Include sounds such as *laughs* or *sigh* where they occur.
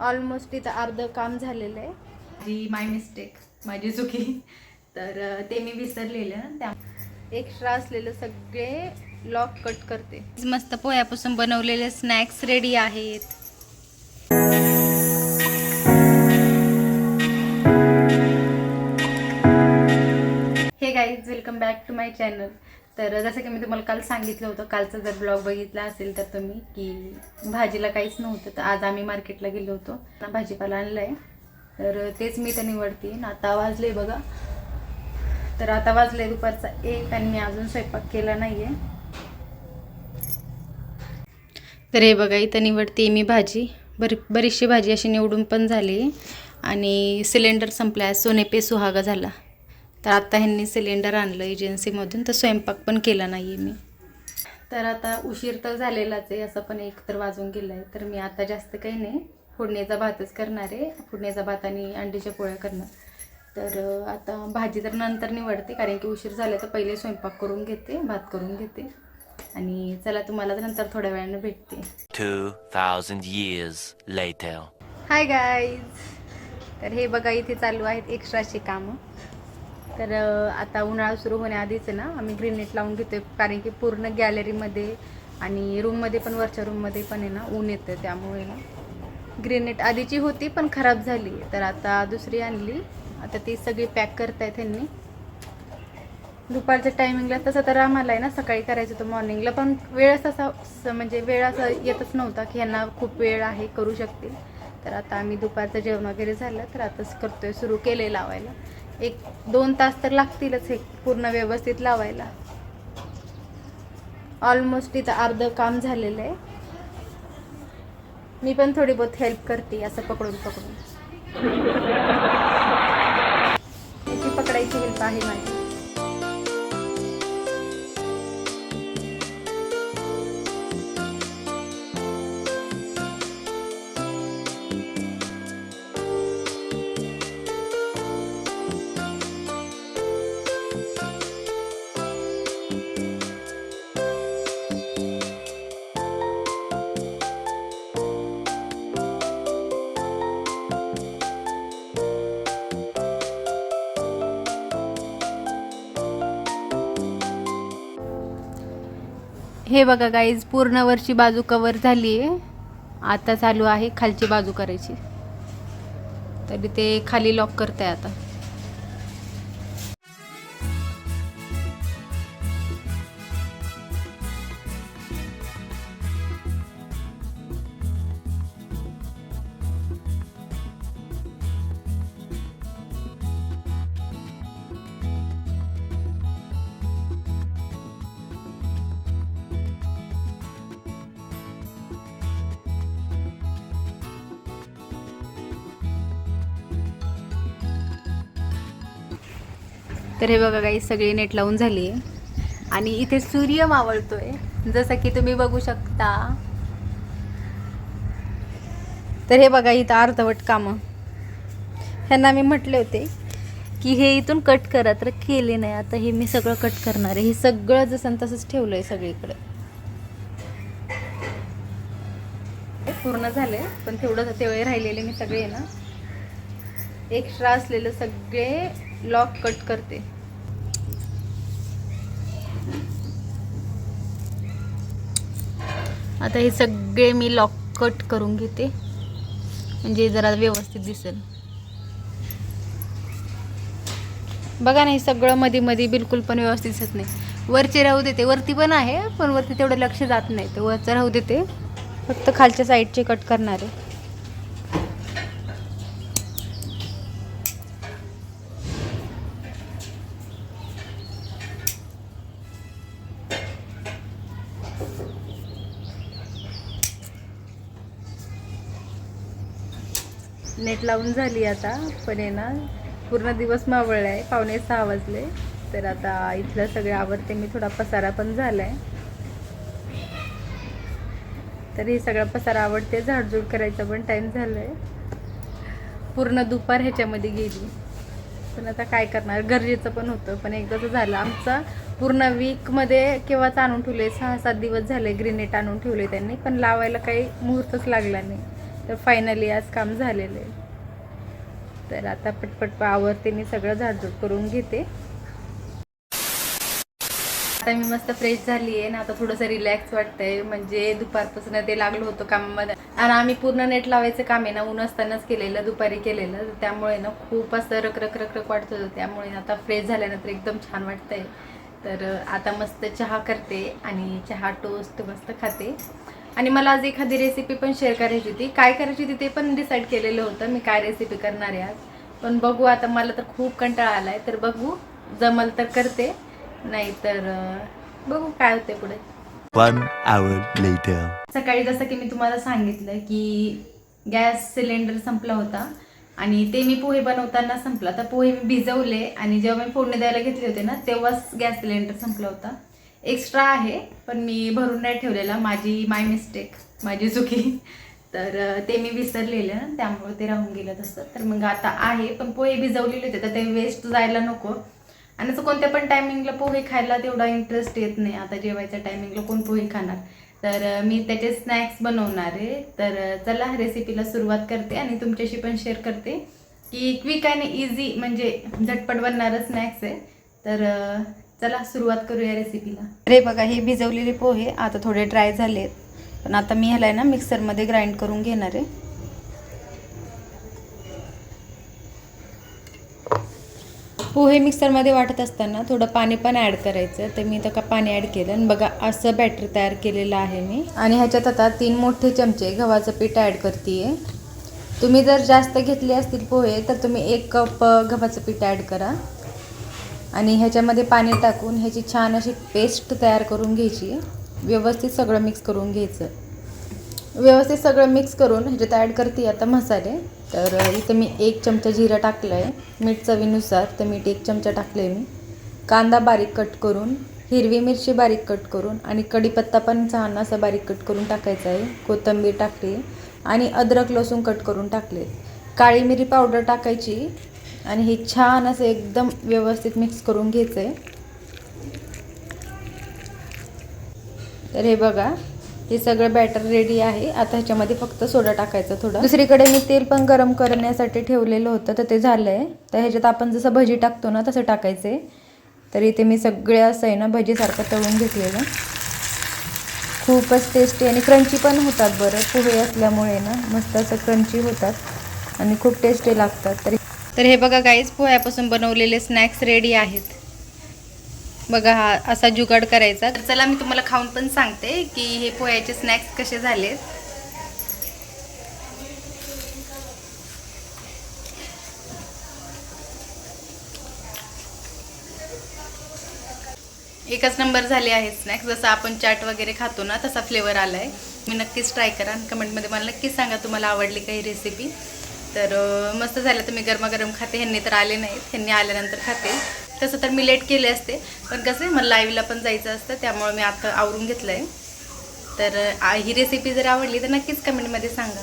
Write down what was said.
Almost इथं अर्ध काम झालेलं आहे. जी माय मिस्टेक माझी चुकी. तर ते मी विसरलेलं. त्या एक्स्ट्रा असलेलं सगळे लॉक कट करते. मस्त पोह्यापासून बनवलेले स्नॅक्स रेडी आहेत. Hey guys welcome back to my channel तर जसं की मी तुम्हाला काल सांगितलं होतं कालचा जर ब्लॉग बघितला असेल तर तुम्ही की भाजीला काहीच नव्हतं तर आज आम्ही मार्केटला गेलो होतो. ना भाजीपाला आणला आहे तर तेच मी तर निवडते. आता वाजले बघा. तर आता वाजले दुपारचा एक आणि मी अजून स्वयंपाक केला नाही आहे तर हे बघा इथं निवडते मी भाजी. बरी बरीचशी भाजी अशी निवडून पण झाली. आणि सिलेंडर संपला सोने पे सुहागा झाला. तर आता ह्यांनी सिलेंडर आणलं एजन्सीमधून तर स्वयंपाक पण केला नाही आहे मी. तर आता उशीर तर झालेलाच आहे असं पण एक तर वाजून गेलं आहे तर मी आता जास्त काही नाही फोडणीचा भातच करणार आहे. फोडणीचा भात आणि अंडीच्या पोळ्या करणार. तर आता भाजी तर नंतर निवडते कारण की उशीर झाला तर पहिले स्वयंपाक करून घेते भात करून घेते. आणि चला तुम्हाला नंतर थोड्या वेळानं भेटते. 2,000 years later. हाय गाईज तर हे बघा इथे चालू आहेत एक्स्ट्राची कामं. तर आता उन्हाळा सुरू होण्याआधीच ना आम्ही ग्रीनेट लावून घेतो कारण की पूर्ण गॅलरीमध्ये आणि रूममध्ये पण वरच्या रूममध्ये पण आहे ना ऊन येतं त्यामुळे ना ग्रेनेट आधीची होती पण खराब झाली. तर आता दुसरी आणली. आता ती सगळी पॅक करतायत त्यांनी दुपारच्या टायमिंगला तसं तर आम्हाला आहे ना सकाळी करायचं होतं मॉर्निंगला पण वेळच असा स- म्हणजे वेळ असा येतच नव्हता की ह्यांना खूप वेळ आहे करू शकतील. तर आता आम्ही दुपारचं जेवण वगैरे झालं तर आताच करतोय सुरू केले लावायला. एक दोन तास तर लागतीलच हे पूर्ण व्यवस्थित लावायला. ऑलमोस्ट इथं अर्ध काम झालेलं आहे. मी पण थोडी बहुत हेल्प करते असं पकडून पकडून. *laughs* याची पकडायची हेल्प आहे माझी. हे बघा गाईज पूर्ण वरची बाजू कवर झाली आहे. आता चालू आहे खालची बाजू करायची. तरी ते खाली लॉक करते आता. तर हे बघा काही सगळी नेट लावून झाली आहे. आणि इथे सूर्य मावळतोय. जसं की तुम्ही बघू शकता. तर हे बघा इथं अर्धवट कामं. ह्यांना मी म्हटले होते की हे इथून कट करा तर केले नाही. आता हे मी सगळं कट करणार आहे. हे सगळं जसं तसंच ठेवलं आहे सगळीकडे पूर्ण झालंय पण तेवढं तेवढे राहिलेले मी सगळे ना. एक्स्ट्रा असलेलं सगळे लॉक कट करते. आता हे सगळे मी लॉक कट करून घेते. म्हणजे जरा व्यवस्थित दिसेल. बघा नाही सगळं मध्ये मध्ये बिलकुल पण व्यवस्थित दिसत नाही. वरचे राहू देते. वरती पण आहे पण वरती तेवढं लक्ष जात नाही. तर वरचं राहू देते. फक्त खालच्या साईडचे कट करणार आहे. नेट लावून झाली आता. पण आहे ना पूर्ण दिवस मावळला आहे पावणे सहा वाजले. तर आता इथलं सगळं आवडते मी थोडा पसारा पण झाला आहे तर हे सगळा पसारा आवडते झाडझूड करायचा पण टाईम झाला आहे पूर्ण दुपार ह्याच्यामध्ये गेली. पण आता काय करणार? गरजेचं पण होतं. पण एकदाचं झालं. आमचा पूर्ण वीकमध्ये केव्हाच आणून ठेवले सहा सात दिवस झाले ग्रेनेट आणून ठेवले त्यांनी. पण लावायला काही मुहूर्तच लागला नाही. तर फायनली आज काम झालेलं आहे. तर आता पटपट आवरते मी सगळं झाडझूड करून घेते. आता मी मस्त फ्रेश झाली आहे ना आता थोडंसं रिलॅक्स वाटतंय. म्हणजे दुपारपासून ते लागलो होतो कामामध्ये. आणि आम्ही पूर्ण नेट लावायचं काम आहे ना ऊन असतानाच केलेलं दुपारी केलेलं. तर त्यामुळे ना खूप असं रक रक रक रक वाटत होतं. त्यामुळे आता फ्रेश झाल्यानंतर एकदम छान वाटतंय. तर आता मस्त चहा करते आणि चहा टोस्ट मस्त खाते. आणि मला आज एखादी रेसिपी पण शेअर करायची होती. काय करायची होती ते पण डिसाईड केलेलं होतं. मी काय रेसिपी करणार आहे आज? पण बघू आता मला तर खूप कंटाळा आलाय. तर बघू जमल तर करते. नाहीतर अं, बघू काय होते पुढे. One hour later. सकाळी जसं की मी तुम्हाला सांगितलं की गॅस सिलेंडर संपला होता आणि ते मी पोहे बनवताना संपला. तर पोहे मी भिजवले आणि जेव्हा मी फोडणी द्यायला घेतले होते ना तेव्हाच गॅस सिलेंडर संपला होता. एक्स्ट्रा आहे पण मी भरून नाही ठेवलेला. माझी माय मिस्टेक माझी चुकी. तर ते मी विसरलेलं. त्यामुळे ते राहून गेलं तसं. तर मग आता आहे पण पोहे भिजवलेले होते तर ते वेस्ट जायला नको. आणि असं कोणत्या पण टायमिंगला पोहे खायला तेवढा इंटरेस्ट येत नाही. आता जेवायच्या टायमिंगला कोण पोहे खाणार? तर मी त्याचे स्नॅक्स बनवणार आहे. तर चला रेसिपीला सुरुवात करते आणि तुमच्याशी पण शेअर करते की क्विक आणि इझी म्हणजे झटपट बनणारं स्नॅक्स आहे. तर चला सुरुवात करूया रेसिपीला अरे बघा हे भिजवलेले पोहे आता थोडे ड्राय झालेत. पण आता मी ह्याला आहे ना मिक्सरमध्ये ग्राइंड करून घेणार आहे. पोहे मिक्सरमध्ये वाटत असताना थोडं पाणी पण ॲड करायचं तर मी तर का पाणी ॲड केलं. आणि बघा असं बॅटर तयार केलेलं आहे मी. आणि ह्याच्यात आता तीन मोठे चमचे गव्हाचं पीठ ॲड करते तुम्ही जर जास्त घेतले असतील पोहे तर तुम्ही एक कप गव्हाचं पीठ ॲड करा. आणि ह्याच्यामध्ये पाणी टाकून ह्याची छान अशी पेस्ट तयार करून घ्यायची. व्यवस्थित सगळं मिक्स करून घ्यायचं. व्यवस्थित सगळं मिक्स करून ह्याच्यात ॲड करते आता मसाले. तर इथं मी एक चमचा जिरा टाकलं आहे मीठ चवीनुसार. तर मीठ एक चमचा टाकलं आहे मी. कांदा बारीक कट करून हिरवी मिरची बारीक कट करून आणि कढीपत्ता पण छान असा बारीक कट करून टाकायचा आहे. कोथिंबीर टाकली आणि अद्रक लसूण कट करून टाकले काळी मिरी पावडर टाकायची. आणि हे छान असं एकदम व्यवस्थित मिक्स करून घ्यायचं आहे तर हे बघा हे सगळं बॅटर रेडी आहे. आता ह्याच्यामध्ये फक्त सोडा टाकायचा थोडं. दुसरीकडे मी तेल पण गरम करण्यासाठी ठेवलेलं होतं तर ते झालं आहे तर ह्याच्यात आपण जसं भजी टाकतो ना तसं टाकायचं आहे तर इथे मी सगळे असं आहे ना भजीसारखं तळून घेतलेलं. खूपच टेस्टी आणि क्रंची पण होतात बरं पोहे असल्यामुळे ना मस्त असं क्रंची होतात. आणि खूप टेस्टी लागतात. तर तर हे बघा गाईज पोह्यापासून बनवलेले स्नॅक्स रेडी आहेत. बघा हा असा जुगाड करायचा. तर चला मी तुम्हाला खाऊन पण सांगते की हे पोह्याचे स्नॅक्स कसे झालेत. एकच नंबर झाले आहे स्नॅक्स जसं आपण चाट वगैरे खातो ना तसा फ्लेवर आला आहे मी नक्कीच ट्राय करा. आणि कमेंटमध्ये मला नक्कीच सांगा तुम्हाला आवडली काही रेसिपी तर मस्त झालं तर मी गरमागरम खाते. ह्यांनी तर आले नाहीत. ह्यांनी आल्यानंतर खाते. तसं तर मी लेट केले असते. पण कसं आहे मला लाईव्हला पण जायचं असतं. त्यामुळे मी आता आवरून घेतलं आहे तर ही रेसिपी जर आवडली तर नक्कीच कमेंटमध्ये सांगा.